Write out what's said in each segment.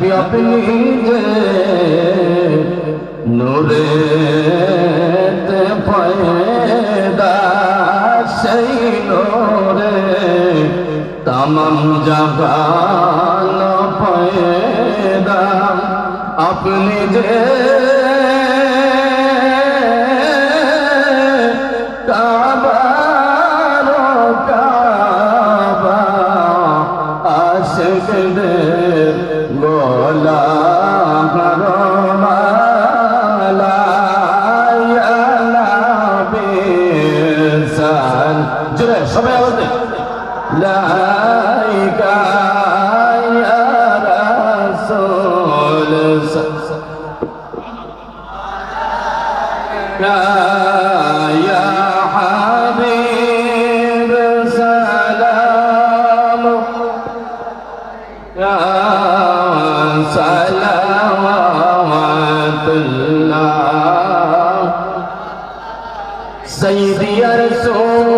নবী আপনি যে নূরে পয়দা সেই নূরে তমাম জাগান পয়দা আপনি যে لك يا رسول يا حبيب سلام. يا صلوات الله. سيدي يا رسول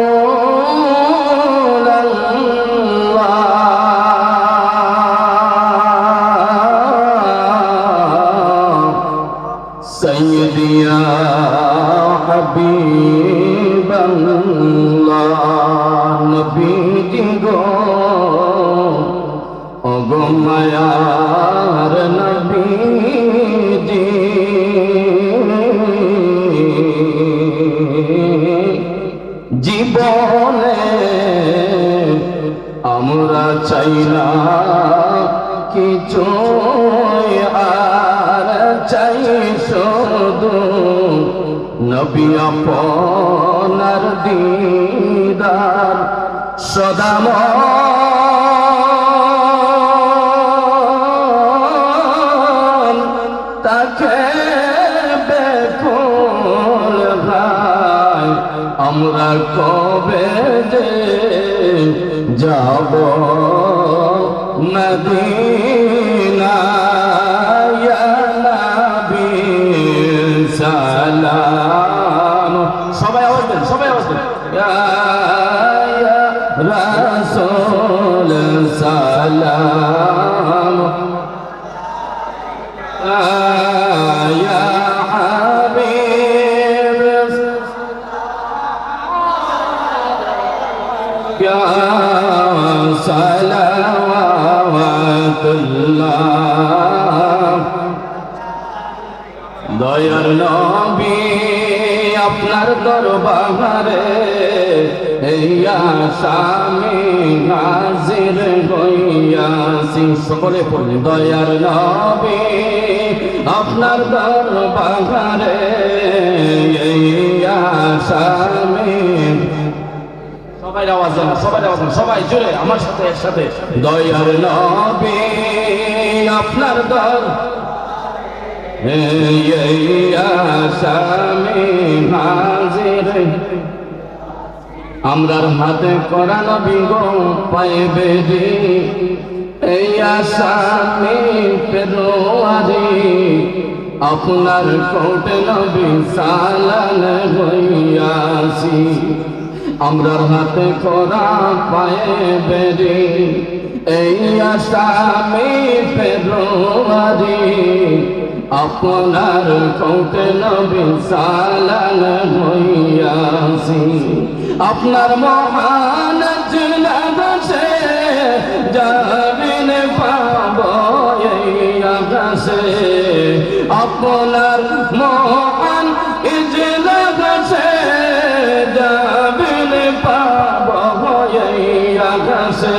মায়ার নবীজি। জীবনে আমরা চাই না কিছু আর চাই শুধু নবী আপনার দিদার তাকে বেকুল ভাই আমরা কবে যে যাব? মদিনা দয়ার আপনার দরবারে সকলে দয়ার নবী আপনার দরবারে স্বামী সবাই আওয়াজ সবাই আওয়াজ সবাই জুড়ে আমার সাথে, একসাথে। দয়ার নবী আপনার দর আমরার হাতে করা নবী গো পাইবে রে এই আসামি পেরোয়ারি আপনার কোট নবী সালান হইয়াছি আমরার হাতে করা পাইবে রে এই আসামি পেরোয়ারি আপনার কোটে নবী সালান হইয়াছি। আপনার মহান জুলাবসে যাবিন পাব এই আকাশে। আপনার মহান ইজলাসে যাবিন পাব এই আকাশে।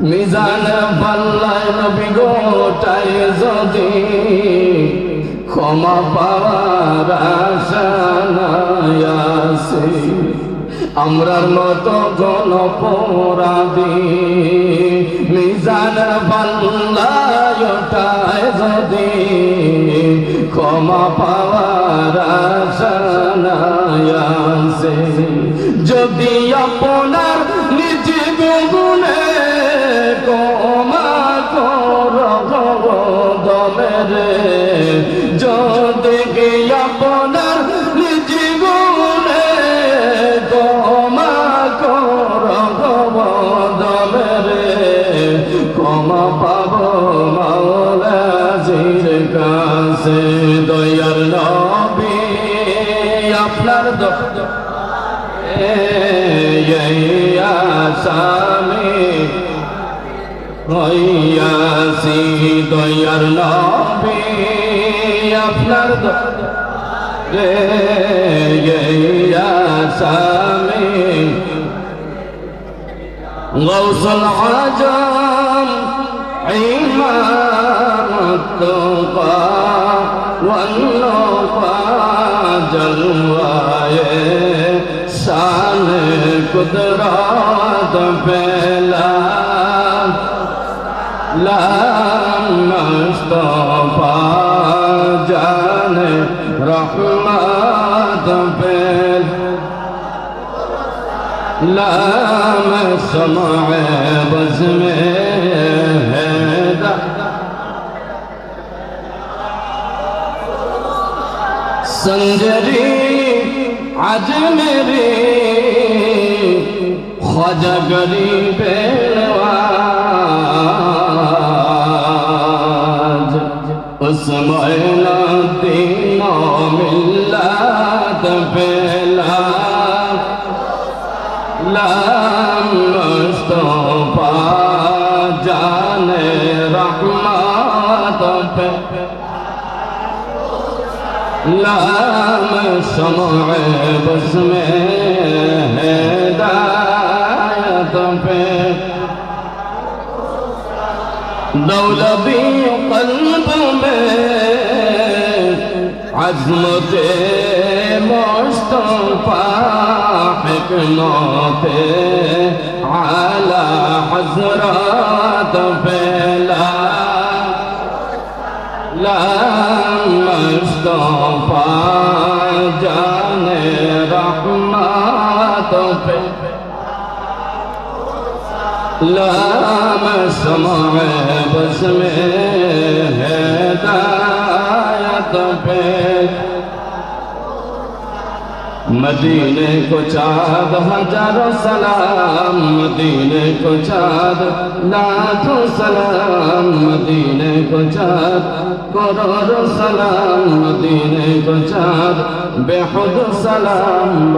মিজান পাল্লায় নবী গোটায় যদি ক্ষমা পাওয়ার আশা আছে, আমরার মতো গণপরাধী। মিজান পাল্লায় ওঠায় যদি ক্ষমা পাওয়ার আশা নাই যদি আপনার পাব মাওলাজির কাছে দয়ার নবী আপনার দয়াসামি হইয়াছি দয়ার নবী আপনার রে গৌসল হাজার إمام التقى والنوفى جلواي سال قدرات فلا لا مصطفى جان رحمة فلا नाम समाज बस में संजरी आज मेरे ख्वाजा गरीब समय ना दिन मिला दबे लाम समय बस में हैदायत पे दौलबी कल्ब में अजमते मोस्तफा على عالا حضرات فیلا لا مصطفیٰ جان رحمات فیلا لا مسمع بسم ہدایت فیلا مدینے کو چاد ہزاروں سلام مدینے کو چاد لاکھوں سلام مدینے کو چاد کروڑوں سلام مدینے کو چاد بے حد سلام